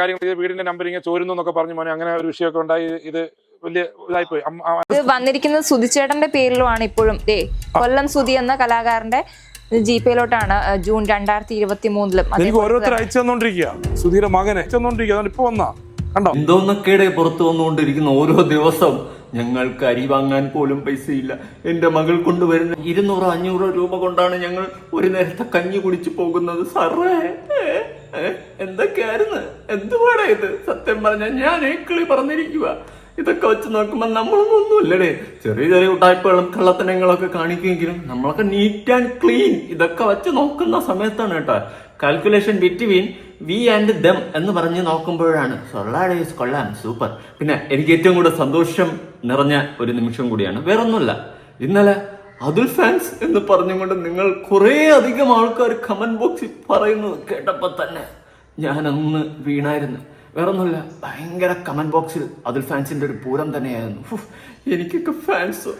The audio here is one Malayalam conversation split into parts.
കാര്യങ്ങൾ ഇത് വീടിന്റെ നമ്പർ ഇങ്ങനെ ചോരുന്നു എന്നൊക്കെ പറഞ്ഞു മോനെ. അങ്ങനെ ഒരു വിഷയമൊക്കെ ഉണ്ടായി. ഇത് വലിയ ഇതായിപ്പോയി. ഇത് വന്നിരിക്കുന്നത് സുധിച്ചേട്ടന്റെ പേരിലുമാണ് ഇപ്പോഴും. ദേ കൊല്ലം സുധി എന്ന കലാകാരന്റെ ജി പേയിലോട്ടാണ് ജൂൺ രണ്ടായിരത്തി ഇരുപത്തി മൂന്നിലും എനിക്ക് ഓരോരുത്തർ അയച്ചു തന്നോണ്ടിരിക്കുക സുധീര മകനെ അയച്ചു തന്നോണ്ടിരിക്കുക ഇപ്പൊ വന്നാ. കണ്ടോ? എന്തോന്നൊക്കെയുടെ പുറത്തു വന്നുകൊണ്ടിരിക്കുന്ന ഓരോ ദിവസം. ഞങ്ങൾക്ക് അരി വാങ്ങാൻ പോലും പൈസയില്ല. എന്റെ മകൾ കൊണ്ടുവരുന്ന ഇരുന്നൂറോ അഞ്ഞൂറോ രൂപ കൊണ്ടാണ് ഞങ്ങൾ ഒരു നേരത്തെ കഞ്ഞി കുടിച്ചു പോകുന്നത്. സാറേ എന്തൊക്കെയായിരുന്നു? എന്തുപാടാ ഇത്? സത്യം പറഞ്ഞാൽ ഞാൻ ഏക്കിളി പറഞ്ഞിരിക്കുക ഇതൊക്കെ വെച്ച് നോക്കുമ്പോൾ നമ്മളൊന്നും ഒന്നുമില്ലടേ. ചെറിയ ചെറിയ ഉട്ടായ്പകളും കള്ളത്തനങ്ങളൊക്കെ കാണിക്കുമെങ്കിലും നമ്മളൊക്കെ നീറ്റ് ആൻഡ് ക്ലീൻ. ഇതൊക്കെ വെച്ച് നോക്കുന്ന സമയത്താണ് കേട്ടോ. Calculation between we and them എന്ന് പറഞ്ഞ് നോക്കുമ്പോഴാണ്. സൊള്ളാഡേസ് കൊള്ളാം. സൂപ്പർ. പിന്നെ എനിക്ക് ഏറ്റവും കൂടുതൽ സന്തോഷം നിറഞ്ഞ ഒരു നിമിഷം കൂടിയാണ്. വേറൊന്നുമില്ല. ഇന്നലെ അതുൽ ഫാൻസ് എന്ന് പറഞ്ഞുകൊണ്ട് നിങ്ങൾ കുറേ അധികം ആൾക്കാർ കമന്റ് ബോക്സിൽ പറയുന്നത് കേട്ടപ്പോ തന്നെ ഞാൻ അന്ന് വീണായിരുന്നു. വേറൊന്നുമില്ല ഭയങ്കര കമന്റ് ബോക്സിൽ അതിൽ ഫാൻസിന്റെ ഒരു പൂരം തന്നെയായിരുന്നു. എനിക്കൊക്കെ ഫാൻസ്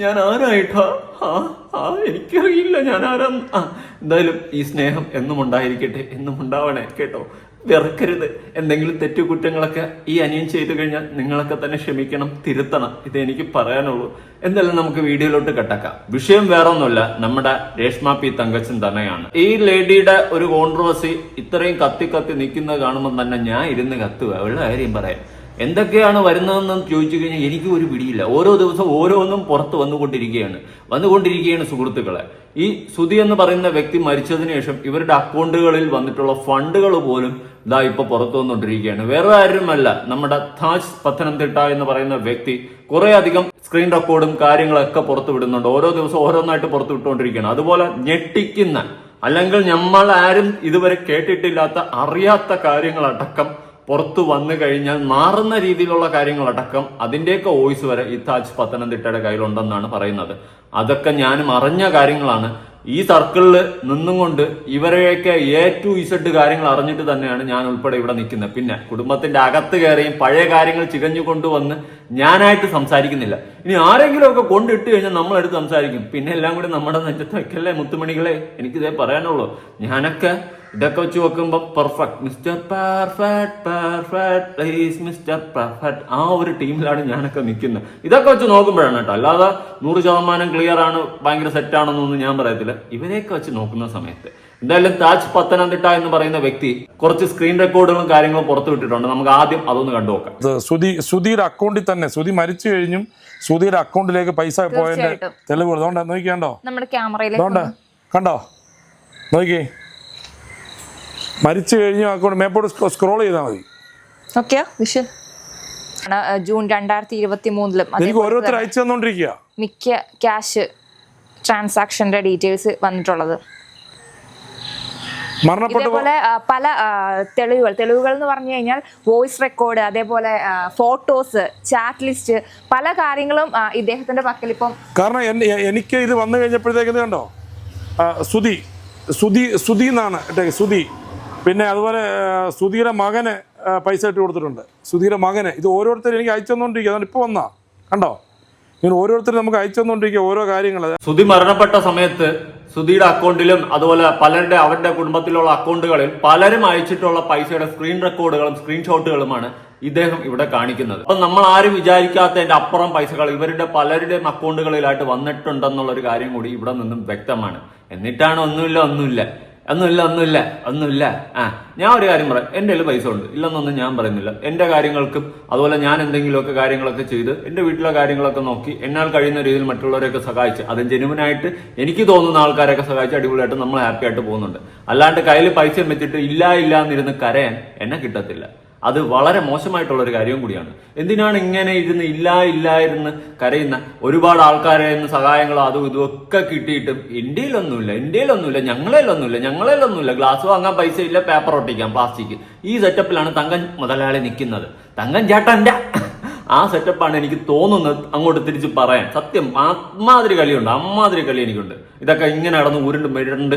ഞാൻ ആരായിട്ടാ? ആ ആ എനിക്കറിയില്ല ഞാൻ ആരാ ആ എന്തായാലും ഈ സ്നേഹം എന്നും ഉണ്ടായിരിക്കട്ടെ എന്നും ഉണ്ടാവണേ കേട്ടോ. വെറുക്കരുത്. എന്തെങ്കിലും തെറ്റു കുറ്റങ്ങളൊക്കെ ഈ അനിയൻ ചെയ്തു കഴിഞ്ഞാൽ നിങ്ങളൊക്കെ തന്നെ ക്ഷമിക്കണം തിരുത്തണം. ഇത് എനിക്ക് പറയാനുള്ളൂ. എന്തായാലും നമുക്ക് വീഡിയോയിലോട്ട് കട്ടാക്കാം വിഷയം വേറൊന്നുമല്ല നമ്മുടെ രേഷ്മ പി തങ്കച്ചൻ തന്നെയാണ്. ഈ ലേഡിയുടെ ഒരു കോൺട്രവേഴ്സി ഇത്രയും കത്തി കത്തി നിൽക്കുന്നത് കാണുമ്പോൾ തന്നെ ഞാൻ ഇരുന്ന് കത്തുക അവളുടെ കാര്യം പറയാം. എന്തൊക്കെയാണ് വരുന്നതെന്ന് ചോദിച്ചു കഴിഞ്ഞാൽ എനിക്ക് ഒരു പിടിയില്ല. ഓരോ ദിവസം ഓരോന്നും പുറത്ത് വന്നുകൊണ്ടിരിക്കുകയാണ്. വന്നുകൊണ്ടിരിക്കുകയാണ് സുഹൃത്തുക്കളെ. ഈ സുധി എന്ന് പറയുന്ന വ്യക്തി മരിച്ചതിന് ശേഷം ഇവരുടെ അക്കൗണ്ടുകളിൽ വന്നിട്ടുള്ള ഫണ്ടുകൾ പോലും ഇതാ ഇപ്പൊ പുറത്തു വന്നുകൊണ്ടിരിക്കുകയാണ് വേറെ ആരുമല്ല. നമ്മുടെ താജ് പത്തനംതിട്ട എന്ന് പറയുന്ന വ്യക്തി കുറേ അധികം സ്ക്രീൻ റെക്കോർഡും കാര്യങ്ങളൊക്കെ പുറത്തു വിടുന്നുണ്ട്. ഓരോ ദിവസം ഓരോന്നായിട്ട് പുറത്തു വിട്ടുകൊണ്ടിരിക്കുകയാണ്. അതുപോലെ ഞെട്ടിക്കുന്ന അല്ലെങ്കിൽ നമ്മൾ ആരും ഇതുവരെ കേട്ടിട്ടില്ലാത്ത അറിയാത്ത കാര്യങ്ങളടക്കം പുറത്തു വന്നു കഴിഞ്ഞാൽ മാറുന്ന രീതിയിലുള്ള കാര്യങ്ങളടക്കം അതിന്റെയൊക്കെ വോയിസ് വരെ ഈ താജ് പത്തനംതിട്ടയുടെ കയ്യിലുണ്ടെന്നാണ് പറയുന്നത്. അതൊക്കെ ഞാനും അറിഞ്ഞ കാര്യങ്ങളാണ്. ഈ സർക്കിളിൽ നിന്നും കൊണ്ട് ഇവരെയൊക്കെ എ ടു ഇസഡ് കാര്യങ്ങൾ അറിഞ്ഞിട്ട് തന്നെയാണ് ഞാൻ ഉൾപ്പെടെ ഇവിടെ നിൽക്കുന്നത്. പിന്നെ കുടുംബത്തിന്റെ അകത്ത് കയറിയും പഴയ കാര്യങ്ങൾ ചികഞ്ഞു കൊണ്ടുവന്ന് ഞാനായിട്ട് സംസാരിക്കുന്നില്ല. ഇനി ആരെങ്കിലും ഒക്കെ കൊണ്ടിട്ട് കഴിഞ്ഞാൽ നമ്മളെടുത്ത് സംസാരിക്കും. പിന്നെ എല്ലാം കൂടി നമ്മുടെ നെഞ്ചത്ത് വെക്കല്ലേ മുത്തുമണികളെ? എനിക്കിതേ പറയാനുള്ളൂ. ഞാനൊക്കെ ഇതൊക്കെ വെച്ച് നോക്കുമ്പോൾ perfect mister perfect perfect please mister perfect ആ ഒരു ടീമിലാണ് ഞാനൊക്കെ നിൽക്കുന്നത് ഇതൊക്കെ വെച്ച് നോക്കുമ്പോഴാണ് കേട്ടോ. അല്ലാതെ നൂറ് ശതമാനം ക്ലിയർ ആണ് ഭയങ്കര സെറ്റ് ആണെന്നൊന്നും ഞാൻ പറയത്തില്ല. ഇവരെയൊക്കെ വെച്ച് നോക്കുന്ന സമയത്ത്. എന്തായാലും താജ് പത്തനംതിട്ട എന്ന് പറയുന്ന വ്യക്തി കുറച്ച് സ്ക്രീൻ റെക്കോർഡുകളും കാര്യങ്ങളും പുറത്തു വിട്ടിട്ടുണ്ട്. നമുക്ക് ആദ്യം അതൊന്ന് കണ്ടു നോക്കാം. സുധി സുധിയുടെ അക്കൗണ്ടിൽ തന്നെ. സുധി മരിച്ചു കഴിഞ്ഞും സുധിയുടെ അക്കൗണ്ടിലേക്ക് പൈസ പോയതിന്റെ തെളിവുകൾ നോക്കിയാണ്ടോ നമ്മുടെ ക്യാമറയിലേക്ക് അതുകൊണ്ട് കണ്ടോ? നോക്കി മരിച്ചു കഴിഞ്ഞു അക്കൗണ്ട് മേപ്പോട്ട് സ്ക്രോൾ ചെയ്താൽ മതി. ജൂൺ രണ്ടായിരത്തി ഇരുപത്തി മൂന്നിലും എനിക്ക് ഓരോരുത്തർ അയച്ചു തന്നോണ്ടിരിക്കുക മിക്ക ക്യാഷ് ട്രാൻസാക്ഷന്റെ ഡീറ്റെയിൽസ് വന്നിട്ടുള്ളത്. ഇതേപോലെ പല തെളിവുകൾ തെളിവുകൾ എന്ന് പറഞ്ഞു കഴിഞ്ഞാൽ വോയിസ് റെക്കോർഡ് അതേപോലെ ഫോട്ടോസ് ചാറ്റ് ലിസ്റ്റ് പല കാര്യങ്ങളും ഇദ്ദേഹത്തിന്റെ പക്കൽ ഇപ്പം കാരണം എനിക്ക് ഇത് വന്നു കഴിഞ്ഞപ്പോഴത്തേക്ക് കണ്ടോ? സുതി സുതി സുതി എന്നാണ് സുധി. പിന്നെ അതുപോലെ സുധീരെ മകന് പൈസ ഇട്ട് കൊടുത്തിട്ടുണ്ട്. സുധീരെ മകന് ഇത് ഓരോരുത്തരും എനിക്ക് അയച്ചു തന്നുകൊണ്ടിരിക്കുക അതുകൊണ്ട് ഇപ്പോൾ വന്നാ കണ്ടോ? ഇങ്ങനെ ഓരോരുത്തരും നമുക്ക് അയച്ചു തന്നുകൊണ്ടിരിക്കുക ഓരോ കാര്യങ്ങൾ സുധി മരണപ്പെട്ട സമയത്ത് സുധിയുടെ അക്കൗണ്ടിലും അതുപോലെ പലരുടെ അവരുടെ കുടുംബത്തിലുള്ള അക്കൗണ്ടുകളിൽ പലരും അയച്ചിട്ടുള്ള പൈസയുടെ സ്ക്രീൻ റെക്കോർഡുകളും സ്ക്രീൻഷോട്ടുകളുമാണ് ഇദ്ദേഹം ഇവിടെ കാണിക്കുന്നത്. അപ്പൊ നമ്മൾ ആരും വിചാരിക്കാത്തതിന്റെ അപ്പുറം പൈസകൾ ഇവരുടെ പലരുടെയും അക്കൗണ്ടുകളിലായിട്ട് വന്നിട്ടുണ്ടെന്നുള്ള ഒരു കാര്യം കൂടി ഇവിടെ നിന്നും വ്യക്തമാണ്. എന്നിട്ടാണ് ഒന്നുമില്ല ഒന്നുമില്ല. ഒന്നുമില്ല ഒന്നുമില്ല ഒന്നുമില്ല ആ ഞാൻ ഒരു കാര്യം പറയാം. എന്റെ കയ്യിൽ പൈസ ഉണ്ട്. ഇല്ലെന്നൊന്നും ഞാൻ പറയുന്നില്ല. എന്റെ കാര്യങ്ങൾക്കും അതുപോലെ ഞാൻ എന്തെങ്കിലുമൊക്കെ കാര്യങ്ങളൊക്കെ ചെയ്ത് എന്റെ വീട്ടിലെ കാര്യങ്ങളൊക്കെ നോക്കി എന്നാൽ കഴിയുന്ന രീതിയിൽ മറ്റുള്ളവരെയൊക്കെ സഹായിച്ച് അത് ജനുവനായിട്ട് എനിക്ക് തോന്നുന്ന ആൾക്കാരൊക്കെ സഹായിച്ച് അടിപൊളിയായിട്ട് നമ്മൾ ഹാപ്പി ആയിട്ട് പോകുന്നുണ്ട്. അല്ലാണ്ട് കയ്യിൽ പൈസ വെച്ചിട്ട് ഇല്ല ഇല്ല എന്നിരുന്ന് കരയാൻ എന്നെ കിട്ടത്തില്ല. അത് വളരെ മോശമായിട്ടുള്ള ഒരു കാര്യവും കൂടിയാണ്. എന്തിനാണ് ഇങ്ങനെ ഇരുന്ന് ഇല്ല ഇല്ല ഇരുന്ന് കരയുന്ന? ഒരുപാട് ആൾക്കാരെ സഹായങ്ങളോ അതും ഇതും ഒക്കെ കിട്ടിയിട്ടും ഇന്ത്യയിലൊന്നുമില്ല ഇന്ത്യയിലൊന്നുമില്ല ഞങ്ങളേലൊന്നുമില്ല ഞങ്ങളേലൊന്നുമില്ല. ഗ്ലാസ് വാങ്ങാൻ പൈസ ഇല്ല പേപ്പർ ഒട്ടിക്കാം പ്ലാസ്റ്റിക്. ഈ സെറ്റപ്പിലാണ് തങ്കൻ മുതലാളി നിൽക്കുന്നത്. തങ്കൻ ചേട്ടന്റെ ആ സെറ്റപ്പാണ് എനിക്ക് തോന്നുന്നത് അങ്ങോട്ട് തിരിച്ച് പറയാൻ. സത്യം അമ്മാതിരി കളിയുണ്ട് അമ്മാതിരി കളി എനിക്കുണ്ട്. ഇതൊക്കെ ഇങ്ങനെ നടന്ന് ഉരുണ്ട് മെരുണ്ട്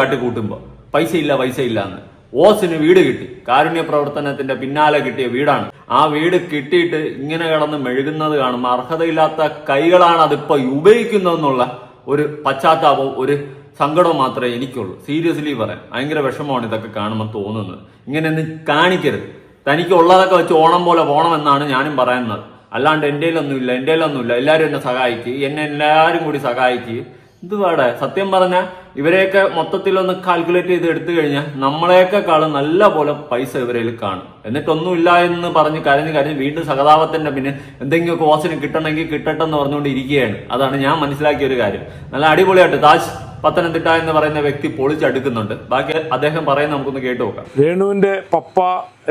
കാട്ടി കൂട്ടുമ്പോൾ പൈസ ഇല്ല പൈസ ഇല്ല എന്ന്. ഓസിന് വീട് കിട്ടി. കാരുണ്യ പ്രവർത്തനത്തിന്റെ പിന്നാലെ കിട്ടിയ വീടാണ്. ആ വീട് കിട്ടിയിട്ട് ഇങ്ങനെ കിടന്ന് മെഴുകുന്നത് കാണും അർഹതയില്ലാത്ത കൈകളാണ് അതിപ്പോ ഉപയോഗിക്കുന്നതെന്നുള്ള ഒരു പശ്ചാത്താപവും ഒരു സങ്കടം മാത്രമേ എനിക്കുള്ളൂ. സീരിയസ്ലി പറയാം. ഭയങ്കര വിഷമമാണ് ഇതൊക്കെ കാണുമ്പോൾ തോന്നുന്നത്. ഇങ്ങനെയൊന്നും കാണിക്കരുത്. തനിക്ക് ഉള്ളതൊക്കെ വെച്ച് ഓണം പോലെ പോകണമെന്നാണ് ഞാനും പറയുന്നത്. അല്ലാണ്ട് എന്റെ ഒന്നുമില്ല എന്റെ ഒന്നുമില്ല എല്ലാവരും എന്നെ സഹായിക്കുക എന്നെ എല്ലാവരും കൂടി സഹായിക്കുക ഇത് സത്യം പറഞ്ഞ ഇവരെയൊക്കെ മൊത്തത്തിൽ ഒന്ന് കാൽക്കുലേറ്റ് ചെയ്ത് എടുത്തു കഴിഞ്ഞാൽ നമ്മളെയൊക്കെക്കാളും നല്ല പോലെ പൈസ ഇവരിൽ കാണും. എന്നിട്ടൊന്നുമില്ല എന്ന് പറഞ്ഞ് കരഞ്ഞ് കരഞ്ഞ് വീണ്ടും സഹതാപത്തിന്റെ പിന്നെ എന്തെങ്കിലും കോസിന് കിട്ടണമെങ്കിൽ കിട്ടട്ടെ എന്ന് പറഞ്ഞുകൊണ്ട് ഇരിക്കുകയാണ് അതാണ് ഞാൻ മനസ്സിലാക്കിയ ഒരു കാര്യം. നല്ല അടിപൊളിയായിട്ട് താജ് പത്തനംതിട്ട എന്ന് പറയുന്ന വ്യക്തി പൊളിച്ചടുക്കുന്നുണ്ട് ബാക്കി അദ്ദേഹം പറയുന്നത് നമുക്കൊന്ന് കേട്ടു നോക്കാം. രേണുവിന്റെ പപ്പ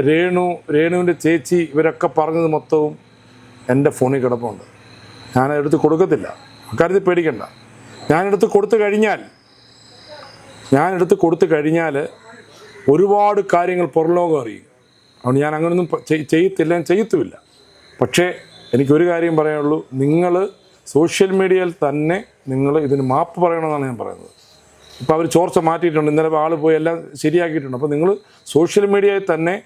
രേണു രേണുവിന്റെ ചേച്ചി ഇവരൊക്കെ പറഞ്ഞത് മൊത്തവും എന്റെ ഫോണിൽ കിടപ്പുണ്ട്. ഞാൻ എടുത്ത് കൊടുക്കത്തില്ല. അക്കാര്യത്തിൽ പേടിക്കണ്ട. ഞാനെടുത്ത് കൊടുത്തു കഴിഞ്ഞാൽ ഞാനെടുത്ത് കൊടുത്തു കഴിഞ്ഞാൽ ഒരുപാട് കാര്യങ്ങൾ പുറലോകം അറിയും. അതുകൊണ്ട് ഞാൻ ചെയ്- ചെയ്യത്തില്ല ചെയ്യത്തുമില്ല. പക്ഷേ എനിക്കൊരു കാര്യം പറയാനുള്ളൂ. നിങ്ങൾ സോഷ്യൽ മീഡിയയിൽ തന്നെ നിങ്ങൾ ഇതിന് മാപ്പ് പറയണമെന്നാണ് ഞാൻ പറയുന്നത്. ഇപ്പോൾ അവർ ചോർച്ച മാറ്റിയിട്ടുണ്ട്. ഇന്നലെ ആൾ പോയി എല്ലാം ശരിയാക്കിയിട്ടുണ്ട്. അപ്പോൾ നിങ്ങൾ സോഷ്യൽ മീഡിയയിൽ തന്നെ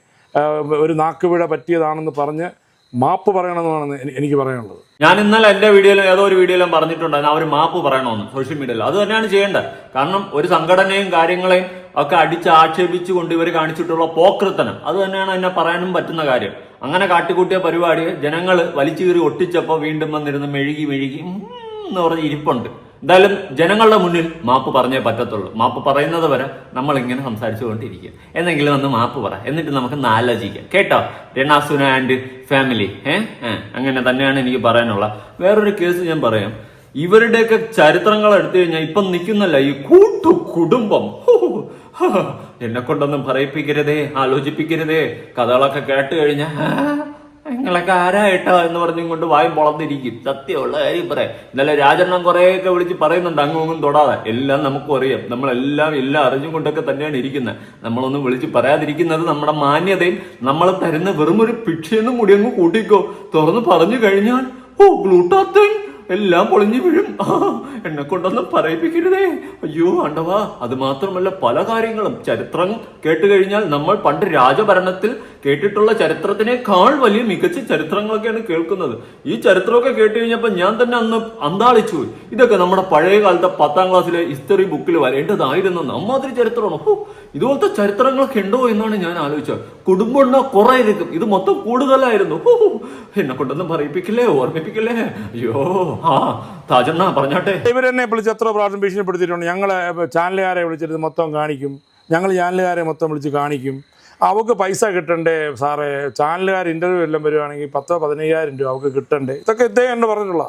ഒരു നാക്കുപിഴ പറ്റിയതാണെന്ന് പറഞ്ഞ് മാപ്പ് പറയണമെന്നാണ് എനിക്ക് പറയാനുള്ളത്. ഞാൻ ഇന്നലെ എന്റെ വീഡിയോയിലും ഏതോ ഒരു വീഡിയോയിലും പറഞ്ഞിട്ടുണ്ടായിരുന്നു അവർ മാപ്പ് പറയണമെന്ന് സോഷ്യൽ മീഡിയയിൽ അത് തന്നെയാണ് ചെയ്യേണ്ടത്. കാരണം ഒരു സംഘടനയും കാര്യങ്ങളെയും ഒക്കെ അടിച്ച് ആക്ഷേപിച്ചുകൊണ്ട് ഇവർ കാണിച്ചിട്ടുള്ള പോക്രത്തനം അത് തന്നെയാണ് എന്നെ പറയാനും പറ്റുന്ന കാര്യം. അങ്ങനെ കാട്ടിക്കൂട്ടിയ പരിപാടി ജനങ്ങൾ വലിച്ചു കീറി ഒട്ടിച്ചപ്പോൾ വീണ്ടും വന്നിരുന്ന് മെഴുകി മെഴുകി എന്ന് പറഞ്ഞ് ഇരിപ്പുണ്ട്. എന്തായാലും ജനങ്ങളുടെ മുന്നിൽ മാപ്പ് പറഞ്ഞേ പറ്റത്തുള്ളൂ. മാപ്പ് പറയുന്നത് വരെ നമ്മൾ ഇങ്ങനെ സംസാരിച്ചുകൊണ്ടിരിക്കുക. എന്നെങ്കിലും ഒന്ന് മാപ്പ് പറ. എന്നിട്ട് നമുക്ക് ആലോചിക്കാം കേട്ടോ? രണാസുന ആൻഡ് ഫാമിലി ഏഹ് അങ്ങനെ തന്നെയാണ് എനിക്ക് പറയാനുള്ള. വേറൊരു കേസ് ഞാൻ പറയാം. ഇവരുടെയൊക്കെ ചരിത്രങ്ങൾ എടുത്തു കഴിഞ്ഞാൽ ഇപ്പം നിൽക്കുന്നല്ല ഈ കൂട്ടു കുടുംബം. എന്നെ കൊണ്ടൊന്നും പറയിപ്പിക്കരുതേ ആലോചിപ്പിക്കരുതേ. കഥകളൊക്കെ കേട്ട് കഴിഞ്ഞാൽ നിങ്ങളൊക്കെ ആരായിട്ടോ എന്ന് പറഞ്ഞും കൊണ്ട് വായും പൊളന്നിരിക്കും സത്യമുള്ള കാര്യം പറയാം ഇന്നലെ രാജണ്ണം കുറേയൊക്കെ വിളിച്ച് പറയുന്നുണ്ട് അങ്ങും അങ്ങും തൊടാതെ. എല്ലാം നമുക്കും അറിയാം. നമ്മളെല്ലാം എല്ലാം അറിഞ്ഞും കൊണ്ടൊക്കെ തന്നെയാണ് ഇരിക്കുന്നത്. നമ്മളൊന്നും വിളിച്ച് പറയാതിരിക്കുന്നത് നമ്മുടെ മാന്യതയും നമ്മൾ തരുന്ന വെറും ഒരു ഭിക്ഷയെന്നും കൂടി അങ്ങ് കൂട്ടിക്കോ. തുറന്ന് പറഞ്ഞു കഴിഞ്ഞാൽ ഓ ഗ്ലൂട്ടാത്തൻ. എല്ലാം പൊളിഞ്ഞു വീഴും. എന്നെ കൊണ്ടൊന്നും പറയിപ്പിക്കരുതേ. അയ്യോ ആണ്ടവാ. അത് മാത്രമല്ല പല കാര്യങ്ങളും. ചരിത്രം കേട്ട് കഴിഞ്ഞാൽ നമ്മൾ പണ്ട് രാജഭരണത്തിൽ കേട്ടിട്ടുള്ള ചരിത്രത്തിനേക്കാൾ വലിയ മികച്ച ചരിത്രങ്ങളൊക്കെയാണ് കേൾക്കുന്നത്. ഈ ചരിത്രമൊക്കെ കേട്ട് കഴിഞ്ഞപ്പോൾ ഞാൻ തന്നെ അന്ന് അന്താളിച്ചു ഇതൊക്കെ നമ്മുടെ പഴയ കാലത്തെ പത്താം ക്ലാസ്സിലെ ഹിസ്റ്ററി ബുക്കിൽ വരേണ്ടതായിരുന്നു. അമ്മാതിരി ചരിത്രമാണ്. ഹോ, ഇതുപോലത്തെ ചരിത്രങ്ങളൊക്കെ ഉണ്ടോ എന്നാണ് ഞാൻ ആലോചിച്ചത്. കുടുംബം കുറെ ഇരിക്കും ഇത് മൊത്തം കൂടുതലായിരുന്നു. ഹോ, എന്നെ കൊണ്ടൊന്നും പറയിപ്പിക്കില്ലേ? ഓർമ്മിപ്പിക്കില്ലേ? അയ്യോ ആ താജണ്ണ പറഞ്ഞാട്ടെ. ഇവരെന്നെ വിളിച്ച് എത്ര പ്രാവശ്യം ഭീഷണിപ്പെടുത്തിയിട്ടുണ്ട്. ഞങ്ങളെ ചാനലുകാരെ വിളിച്ചിട്ട് മൊത്തം കാണിക്കും. ഞങ്ങൾ ചാനലുകാരെ മൊത്തം വിളിച്ച് കാണിക്കും. അവർക്ക് പൈസ കിട്ടണ്ടേ സാറേ? ചാനലുകാർ ഇന്റർവ്യൂ എല്ലാം വരുവാണെങ്കിൽ പത്തോ പതിനയ്യായിരം രൂപ അവക്ക് കിട്ടണ്ടേ? ഇതൊക്കെ ഇദ്ദേഹം എന്ന് പറഞ്ഞിട്ടുള്ള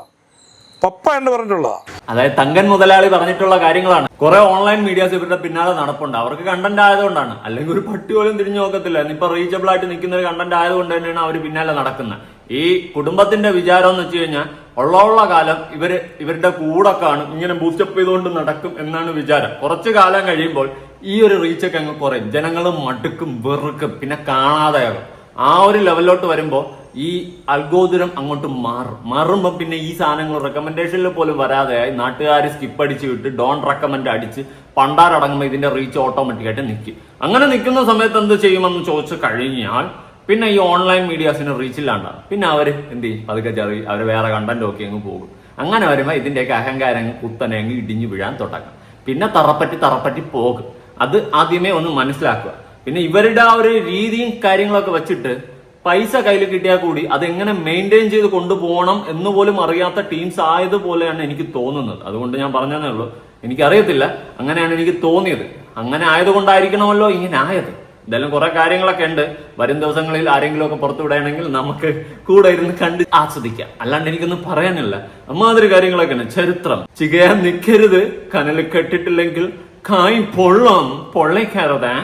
പപ്പ എന്ന് പറഞ്ഞിട്ടുള്ള അതായത് തങ്കൻ മുതലാളി പറഞ്ഞിട്ടുള്ള കാര്യങ്ങളാണ്. കുറെ ഓൺലൈൻ മീഡിയാസ് ഇവരുടെ പിന്നാലെ നടപ്പുണ്ട്. അവർക്ക് കണ്ടന്റ് ആയതുകൊണ്ടാണ്. അല്ലെങ്കിൽ ഒരു പട്ടി പോലും തിരിഞ്ഞു നോക്കത്തില്ല. ഇനിയിപ്പോ റീച്ചബിൾ ആയിട്ട് നിൽക്കുന്ന ഒരു കണ്ടന്റ് ആയതുകൊണ്ട് തന്നെയാണ് അവർ പിന്നാലെ നടക്കുന്നത്. ഈ കുടുംബത്തിന്റെ വിചാരം എന്ന് വെച്ച് കഴിഞ്ഞാൽ ഉള്ള കാലം ഇവർ ഇവരുടെ കൂടെ കാണും ഇങ്ങനെ ബൂസ്റ്റപ്പ് ചെയ്തുകൊണ്ട് നടക്കും എന്നാണ് വിചാരം. കുറച്ചു കാലം കഴിയുമ്പോൾ ഈ ഒരു റീച്ചൊക്കെ അങ്ങ് കുറയും. ജനങ്ങൾ മടുക്കും വെറുക്കും പിന്നെ കാണാതെയാകും ആ ഒരു ലെവലിലോട്ട് വരുമ്പോൾ ഈ അൽഗോദുരം അങ്ങോട്ട് മാറും. മാറുമ്പോൾ പിന്നെ ഈ സാധനങ്ങൾ റെക്കമെൻഡേഷനിൽ പോലും വരാതെയായി നാട്ടുകാർ സ്കിപ്പ് അടിച്ച് വിട്ട് ഡോൺ റെക്കമെൻഡ് അടിച്ച് പണ്ടാരടങ്ങുമ്പോൾ ഇതിന്റെ റീച്ച് ഓട്ടോമാറ്റിക്കായിട്ട് നിൽക്കും അങ്ങനെ നിൽക്കുന്ന സമയത്ത് എന്ത് ചെയ്യുമെന്ന് ചോദിച്ചു കഴിഞ്ഞാൽ പിന്നെ ഈ ഓൺലൈൻ മീഡിയാസിന് റീച്ചില്ലാണ്ടാവും പിന്നെ അവർ എന്ത് ചെയ്യും? പതുക്കെ ചെറിയ അവർ വേറെ കണ്ടന്റ് ഒക്കെ അങ്ങ് പോകും. അങ്ങനെ വരുമ്പോൾ ഇതിന്റെയൊക്കെ അഹങ്കാരം കുത്തനെ അങ്ങ് ഇടിഞ്ഞു വീഴാൻ തുടങ്ങും. പിന്നെ തറപ്പറ്റി തറപ്പറ്റി പോകും. അത് ആദ്യമേ ഒന്ന് മനസ്സിലാക്കുക. പിന്നെ ഇവരുടെ ആ ഒരു രീതിയും കാര്യങ്ങളൊക്കെ വെച്ചിട്ട് പൈസ കയ്യിൽ കിട്ടിയാൽ കൂടി അതെങ്ങനെ മെയിന്റെയിൻ ചെയ്ത് കൊണ്ടുപോകണം എന്ന് പോലും അറിയാത്ത ടീംസ് ആയതുപോലെയാണ് എനിക്ക് തോന്നുന്നത്. അതുകൊണ്ട് ഞാൻ പറഞ്ഞതേ ഉള്ളൂ. എനിക്കറിയത്തില്ല. അങ്ങനെയാണ് എനിക്ക് തോന്നിയത്. അങ്ങനെ ആയതുകൊണ്ടായിരിക്കണമല്ലോ ഇങ്ങനെ ആയത്. എന്തായാലും കുറെ കാര്യങ്ങളൊക്കെ ഉണ്ട്. വരും ദിവസങ്ങളിൽ ആരെങ്കിലും ഒക്കെ പുറത്തു വിടുകയാണെങ്കിൽ നമുക്ക് കൂടെ ഇരുന്ന് കണ്ട് ആസ്വദിക്കാം. അല്ലാണ്ട് എനിക്കൊന്നും പറയാനില്ല. അമ്മാതിരി കാര്യങ്ങളൊക്കെയാണ്. ചരിത്രം. ചികയാൻ നിൽക്കരുത്. കനൽ കെട്ടിട്ടില്ലെങ്കിൽ കായ് പൊള്ളം പൊള്ളയ്ക്കാറതേ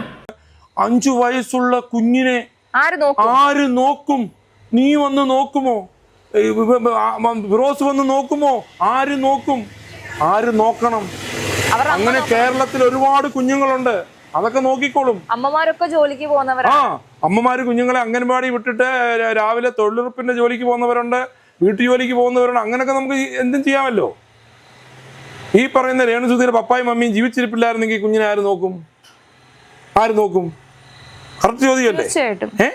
അഞ്ചു വയസ്സുള്ള കുഞ്ഞിനെ ആര് നോക്കും? ആര് നോക്കും? നീ വന്ന് നോക്കുമോ? ഫിറോസ് വന്ന് നോക്കുമോ? ആര് നോക്കും? ആര് നോക്കണം? അങ്ങനെ കേരളത്തിൽ ഒരുപാട് കുഞ്ഞുങ്ങളുണ്ട്. അതൊക്കെ നോക്കിക്കോളും. അമ്മമാരൊക്കെ ജോലിക്ക് പോകുന്നവരാ. ആ അമ്മമാര് കുഞ്ഞുങ്ങളെ അംഗൻവാടി വിട്ടിട്ട് രാവിലെ തൊഴിലുറപ്പിന്റെ ജോലിക്ക് പോകുന്നവരുണ്ട് വീട്ടു ജോലിക്ക് പോകുന്നവരുണ്ട്. അങ്ങനെയൊക്കെ നമുക്ക് എന്തും ചെയ്യാമല്ലോ. ഈ പറയുന്ന രേണുസുധീരെ പപ്പായും മമ്മിയും ജീവിച്ചിരിപ്പില്ലായിരുന്നെങ്കിൽ കുഞ്ഞിനെ ആര് നോക്കും? ആര് നോക്കും? കറക്റ്റ് ചോദ്യമല്ലേ?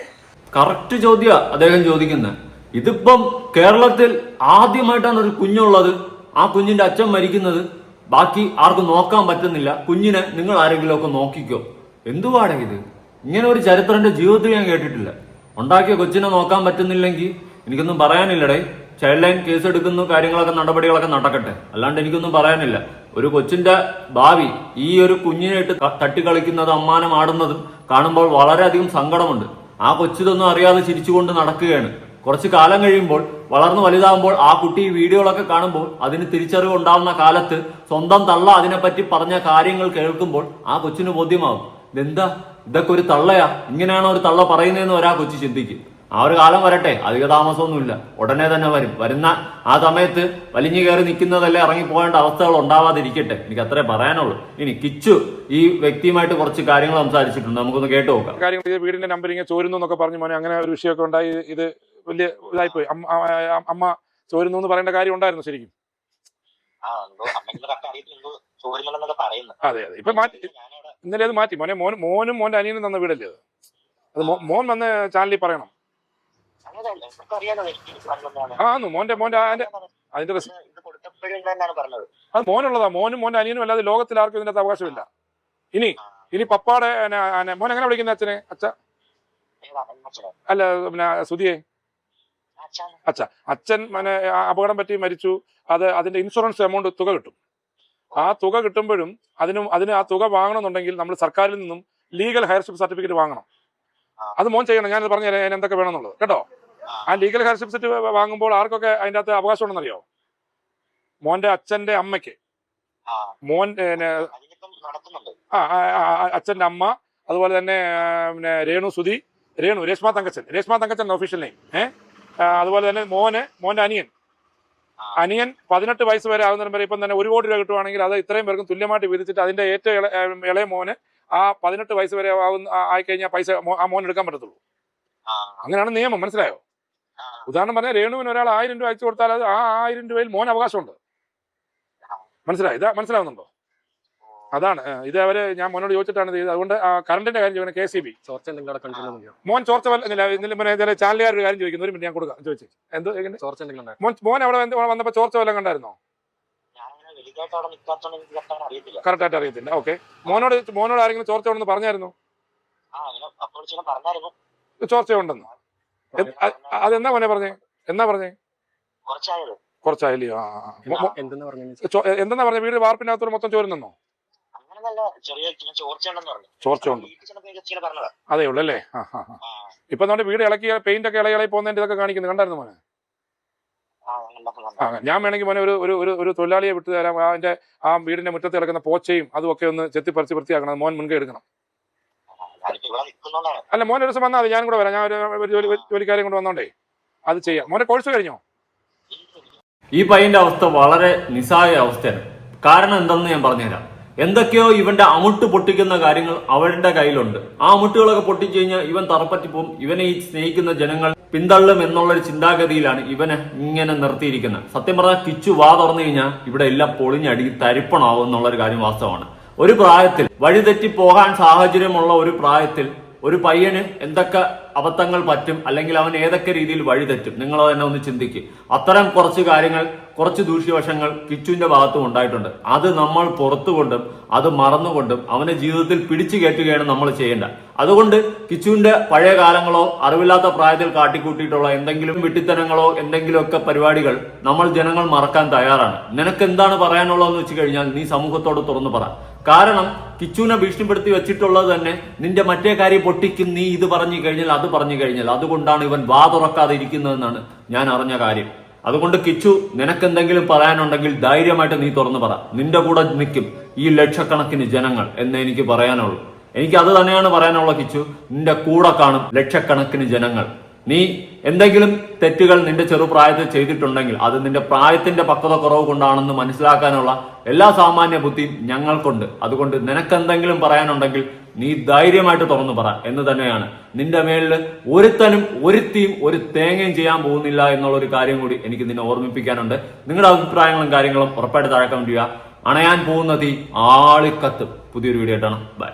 കറക്റ്റ് ചോദ്യ അദ്ദേഹം ചോദിക്കുന്നത് ഇതിപ്പം കേരളത്തിൽ ആദ്യമായിട്ടാണ് ഒരു കുഞ്ഞുള്ളത്. ആ കുഞ്ഞിന്റെ അച്ഛൻ മരിക്കുന്നത്. ബാക്കി ആർക്കും നോക്കാൻ പറ്റുന്നില്ല. കുഞ്ഞിനെ നിങ്ങൾ ആരെങ്കിലും ഒക്കെ നോക്കിക്കോ. എന്തുവാടെ ഇത്? ഇങ്ങനെ ഒരു ചരിത്രന്റെ ജീവിതത്തിൽ ഞാൻ കേട്ടിട്ടില്ല. ഉണ്ടാക്കിയ കൊച്ചിനെ നോക്കാൻ പറ്റുന്നില്ലെങ്കിൽ എനിക്കൊന്നും പറയാനില്ലടേ. ചൈൽഡ് ലൈൻ കേസ് എടുക്കുന്നു കാര്യങ്ങളൊക്കെ നടപടികളൊക്കെ നടക്കട്ടെ. അല്ലാണ്ട് എനിക്കൊന്നും പറയാനില്ല. ഒരു കൊച്ചിന്റെ ഭാവി ഈ ഒരു കുഞ്ഞിനെ ഇട്ട് ക- തട്ടിക്കളിക്കുന്നത് അമ്മാനം ആടുന്നതും കാണുമ്പോൾ വളരെയധികം സങ്കടമുണ്ട്. ആ കൊച്ചിതൊന്നും അറിയാതെ ചിരിച്ചുകൊണ്ട് നടക്കുകയാണ്. കുറച്ച് കാലം കഴിയുമ്പോൾ വളർന്നു വലുതാകുമ്പോൾ ആ കുട്ടി ഈ വീഡിയോകളൊക്കെ കാണുമ്പോൾ അതിന് തിരിച്ചറിവ് ഉണ്ടാവുന്ന കാലത്ത് സ്വന്തം തള്ള അതിനെപ്പറ്റി പറഞ്ഞ കാര്യങ്ങൾ കേൾക്കുമ്പോൾ ആ കൊച്ചിന് ബോധ്യമാവും ഇതെന്താ? ഇതൊക്കെ ഒരു തള്ളയാ. ഇങ്ങനെയാണോ ഒരു തള്ള പറയുന്നതെന്ന് ഒരാ കൊച്ചു ചിന്തിക്കും. ആ ഒരു കാലം വരട്ടെ. അധിക താമസമൊന്നുമില്ല. ഉടനെ തന്നെ വരും. വരുന്ന ആ സമയത്ത് വലിഞ്ഞു കയറി നിൽക്കുന്നതല്ലേ ഇറങ്ങിപ്പോകേണ്ട അവസ്ഥകൾ ഉണ്ടാവാതിരിക്കട്ടെ. എനിക്ക് അത്രേ പറയാനുള്ളൂ. ഇനി കിച്ചു ഈ വ്യക്തിയുമായിട്ട് കുറച്ച് കാര്യങ്ങൾ സംസാരിച്ചിട്ടുണ്ട്. നമുക്കൊന്ന് കേട്ട് നോക്കാം. കാര്യങ്ങൾ വീടിന്റെ നമ്പർ ഇങ്ങനെ ചോരുന്നു എന്നൊക്കെ പറഞ്ഞു മോനെ. അങ്ങനെ ഒരു വിഷയമൊക്കെ ഉണ്ടായി. ഇത് വലിയ ഇതായിപ്പോയി. അമ്മ അമ്മ ചോരുന്നു എന്ന് പറയേണ്ട കാര്യം ഉണ്ടായിരുന്നു ശരിക്കും. അതെ അതെ. ഇപ്പൊ മാറ്റി ഇന്നലെ അത് മാറ്റി. മോനെ മോൻ മോനും മോന്റെ അനിയനും തന്ന വീടല്ലേ അത്? അത് മോൻ വന്ന് ചാനലിൽ പറയണം അങ്ങനെയല്ല നമുക്ക് അറിയാലോ എനിക്ക് വന്നതാണ്. ആ ആന്നു മോന്റെ മോന്റെ അതിന്റെ അത് മോനുള്ളതാ. മോനും മോന്റെ അനിയനും അല്ലാതെ ലോകത്തിൽ ആർക്കും ഇതിന്റെ അവകാശമില്ല. ഇനി ഇനി പപ്പാടെ മോൻ എങ്ങനെ വിളിക്കുന്ന അച്ഛനെ? അച്ഛ? അല്ല പിന്നെ സുധിയെ? അച്ഛ. അച്ഛൻ പിന്നെ അപകടം പറ്റി മരിച്ചു. അത് അതിന്റെ ഇൻഷുറൻസ് എമൗണ്ട് തുക കിട്ടും. ആ തുക കിട്ടുമ്പോഴും അതിനും അതിന് ആ തുക വാങ്ങണമെന്നുണ്ടെങ്കിൽ നമ്മൾ സർക്കാരിൽ നിന്നും ലീഗൽ ഹയർഷിപ്പ് സർട്ടിഫിക്കറ്റ് വാങ്ങണം. അത് മോൻ ചെയ്യണം. ഞാനത് പറഞ്ഞു തരാം. എന്തൊക്കെ വേണമെന്നുള്ളത്. കേട്ടോ? ആ. ലീഗൽ ഹയർഷിപ്പ് സെറ്റ് വാങ്ങുമ്പോൾ ആർക്കൊക്കെ അതിന്റെ അകത്ത് അവകാശം ഉണ്ടെന്നറിയോ മോന്റെ അച്ഛന്റെ അമ്മയ്ക്ക്. മോൻ ആ അച്ഛന്റെ അമ്മ അതുപോലെ തന്നെ പിന്നെ രേണു സുധി രേണു രേഷ്മ തങ്കച്ചൻ. രേഷ്മ തങ്കച്ചൻ ഒഫീഷ്യൽ നെയിം ഏഹ് അതുപോലെ തന്നെ മോന് മോന്റെ അനിയൻ. അനിയൻ പതിനെട്ട് വയസ്സ് വരെ ആകുന്നതിന് വരെ ഇപ്പം തന്നെ ഒരു കോടി രൂപ കിട്ടുവാണെങ്കിൽ അത് ഇത്രയും പേർക്കും തുല്യമായിട്ട് വിധിച്ചിട്ട് അതിന്റെ ഏറ്റവും ഇളയ മോന് ആ പതിനെട്ട് വയസ്സ് വരെ ആവുന്ന ആ- ആയിക്കഴിഞ്ഞാൽ പൈസ ആ മോൻ എടുക്കാൻ പറ്റത്തുള്ളൂ. അങ്ങനെയാണ് നിയമം മനസ്സിലായോ? ഉദാഹരണം പറഞ്ഞാൽ രേണുവിന് ഒരാൾ ആയിരം രൂപ അയച്ചു കൊടുത്താൽ അത് ആ ആയിരം രൂപയിൽ മോൻ അവകാശമുണ്ട്. മനസ്സിലായി? ഇതാ മനസ്സിലാവുന്നുണ്ടോ? അതാണ്. ഇത് അവർ ഞാൻ മോനോട് ചോദിച്ചിട്ടാണ് ഇത് ചെയ്തത്. അതുകൊണ്ട് ആ കറണ്ടിന്റെ കാര്യം ചോദിക്കണം കെ സി ബി. ചോർച്ച എന്തെങ്കിലും അവിടെ കണ്ടിട്ടുണ്ടോ മോൻ ചോർച്ച വല്ല ഒരു കാര്യം ചോദിക്കുന്നു. ഒരു മിനിറ്റ് ഞാൻ കൊടുക്കാം. ചോദിച്ചു. എന്തോ മോൻ മോൻ അവിടെ വന്നപ്പോ വന്നപ്പോൾ ചോർച്ച വല്ലതും കണ്ടായിരുന്നോ? കറക്റ്റ് ആയിട്ട് കറക്റ്റായിട്ട് അറിയത്തില്ല. ഓക്കെ. മോനോട് മോനോട് ആരെങ്കിലും ചോർച്ച ഉണ്ടെന്ന് പറഞ്ഞായിരുന്നു? ചോർച്ച ഉണ്ടെന്ന് അതെന്നാ മോനെ പറഞ്ഞേ? എന്നാ പറഞ്ഞേ? കുറച്ചായില്ലയോ ആ എന്തെന്ന് പറഞ്ഞു എന്തെന്നാ പറഞ്ഞ? വീട് വാർപ്പിനകത്തോട് മൊത്തം ചോരുന്നെന്നോ നിന്നോ? ചെറിയ ചില ചോർച്ച പറഞ്ഞു. ചോർച്ച ഉണ്ട് വീട്ടിൽ ചില പറഞ്ഞതാ. അതേ ഉള്ളു അല്ലേ? ഇപ്പൊ നമ്മുടെ വീട് ഇളക്കി പെയിന്റ് ഒക്കെ ഇളകി ഇളകി പോകുന്നതിന്റെ ഇതൊക്കെ കാണിക്കുന്നു കണ്ടായിരുന്നു മോനെ? ഞാൻ വേണമെങ്കിൽ മോനെ ഒരു ഒരു ഒരു ഒരു തൊഴിലാളിയെ വിട്ടു തരാം. അതിന്റെ ആ വീടിന്റെ മുറ്റത്ത് കിടക്കുന്ന പോച്ചയും അതും ഒക്കെ ഒന്ന് ചെത്തിപ്പറിച്ച് വൃത്തിയാക്കണം. മോൻ മുൻകൈ എടുക്കണം. അല്ല മോനെ ഒരു ദിവസം വന്നാൽ മതി. ഞാനും കൂടെ വരാം. ഞാൻ ഒരു ജോലി ജോലിക്കാരെയും കൊണ്ട് വന്നോണ്ടേ. അത് ചെയ്യാം. മോനെ കോഴ്സ് കഴിഞ്ഞോ? ഈ പയ്യന്റെ അവസ്ഥ വളരെ നിസ്സായ അവസ്ഥയാണ്. കാരണം എന്തെന്ന് ഞാൻ പറഞ്ഞുതരാം. എന്തൊക്കെയോ ഇവന്റെ അമുട്ട് പൊട്ടിക്കുന്ന കാര്യങ്ങൾ അവരുടെ കയ്യിലുണ്ട്. ആ അമുട്ടുകളൊക്കെ പൊട്ടിച്ചു കഴിഞ്ഞാൽ ഇവൻ തറപ്പറ്റി പോകും ഇവനെ ഈ സ്നേഹിക്കുന്ന ജനങ്ങൾ പിന്തള്ളും എന്നുള്ളൊരു ചിന്താഗതിയിലാണ് ഇവനെ ഇങ്ങനെ നിർത്തിയിരിക്കുന്നത്. സത്യം പറഞ്ഞാൽ കിച്ചു വാ തുറന്നു കഴിഞ്ഞാൽ ഇവിടെ എല്ലാം പൊളിഞ്ഞടി തരിപ്പണാവും എന്നുള്ളൊരു കാര്യം വാസ്തവമാണ്. ഒരു പ്രായത്തിൽ വഴിതെറ്റി പോകാൻ സാഹചര്യമുള്ള ഒരു പ്രായത്തിൽ ഒരു പയ്യന് എന്തൊക്കെ അബദ്ധങ്ങൾ പറ്റും അല്ലെങ്കിൽ അവൻ ഏതൊക്കെ രീതിയിൽ വഴിതെറ്റും? നിങ്ങൾ തന്നെ ഒന്ന് ചിന്തിക്കുക അത്തരം കുറച്ച് കാര്യങ്ങൾ കുറച്ച് ദൂഷ്യവശങ്ങൾ കിച്ചുവിന്റെ ഭാഗത്തും ഉണ്ടായിട്ടുണ്ട്. അത് നമ്മൾ പുറത്തുകൊണ്ടും അത് മറന്നുകൊണ്ടും അവനെ ജീവിതത്തിൽ പിടിച്ചു കയറ്റുകയാണ് നമ്മൾ ചെയ്യേണ്ടത്. അതുകൊണ്ട് കിച്ചുവിന്റെ പഴയ കാലങ്ങളോ അറിവില്ലാത്ത പ്രായത്തിൽ കാട്ടിക്കൂട്ടിയിട്ടുള്ള എന്തെങ്കിലും വിട്ടിത്തനങ്ങളോ എന്തെങ്കിലുമൊക്കെ പരിപാടികൾ നമ്മൾ ജനങ്ങൾ മറക്കാൻ തയ്യാറാണ്. നിനക്ക് എന്താണ് പറയാനുള്ളതെന്ന് വെച്ച് കഴിഞ്ഞാൽ നീ സമൂഹത്തോട് തുറന്നു പറ. കാരണം കിച്ചുവിനെ ഭീഷണിപ്പെടുത്തി വെച്ചിട്ടുള്ളത് തന്നെ നിന്റെ മറ്റേ കാര്യം പൊട്ടിക്കും നീ ഇത് പറഞ്ഞു കഴിഞ്ഞാൽ അത് പറഞ്ഞു കഴിഞ്ഞാൽ. അതുകൊണ്ടാണ് ഇവൻ വാ തുറക്കാതെ ഇരിക്കുന്നതെന്നാണ് ഞാൻ അറിഞ്ഞ കാര്യം. അതുകൊണ്ട് കിച്ചു നിനക്കെന്തെങ്കിലും പറയാനുണ്ടെങ്കിൽ ധൈര്യമായിട്ട് നീ തുറന്നു പറ. നിന്റെ കൂടെ നിൽക്കും ഈ ലക്ഷക്കണക്കിന് ജനങ്ങൾ എന്ന് എനിക്ക് പറയാനുള്ളൂ. എനിക്ക് അത് തന്നെയാണ് പറയാനുള്ള കിച്ചു. നിന്റെ കൂടെ കാണും ലക്ഷക്കണക്കിന് ജനങ്ങൾ. നീ എന്തെങ്കിലും തെറ്റുകൾ നിന്റെ ചെറുപ്രായത്തിൽ ചെയ്തിട്ടുണ്ടെങ്കിൽ അത് നിന്റെ പ്രായത്തിന്റെ പക്വത കുറവ് കൊണ്ടാണെന്ന് മനസ്സിലാക്കാനുള്ള എല്ലാ സാമാന്യ ബുദ്ധിയും ഞങ്ങൾക്കുണ്ട്. അതുകൊണ്ട് നിനക്കെന്തെങ്കിലും പറയാനുണ്ടെങ്കിൽ നീ ധൈര്യമായിട്ട് തുറന്നു പറ എന്ന് തന്നെയാണ്. നിന്റെ മേളിൽ ഒരുത്തനും ഒരുത്തിയും ഒരു തേങ്ങയും ചെയ്യാൻ പോകുന്നില്ല എന്നുള്ള ഒരു കാര്യം കൂടി എനിക്ക് നിന്നെ ഓർമ്മിപ്പിക്കാനുണ്ട്. നിങ്ങളുടെ അഭിപ്രായങ്ങളും കാര്യങ്ങളും ഉറപ്പായിട്ട് താഴെ കമന്റ് ചെയ്യുക. അണയാൻ പോകുന്ന തീ ആളിക്കത്തും. പുതിയൊരു വീഡിയോ ആയിട്ടാണ്. ബൈ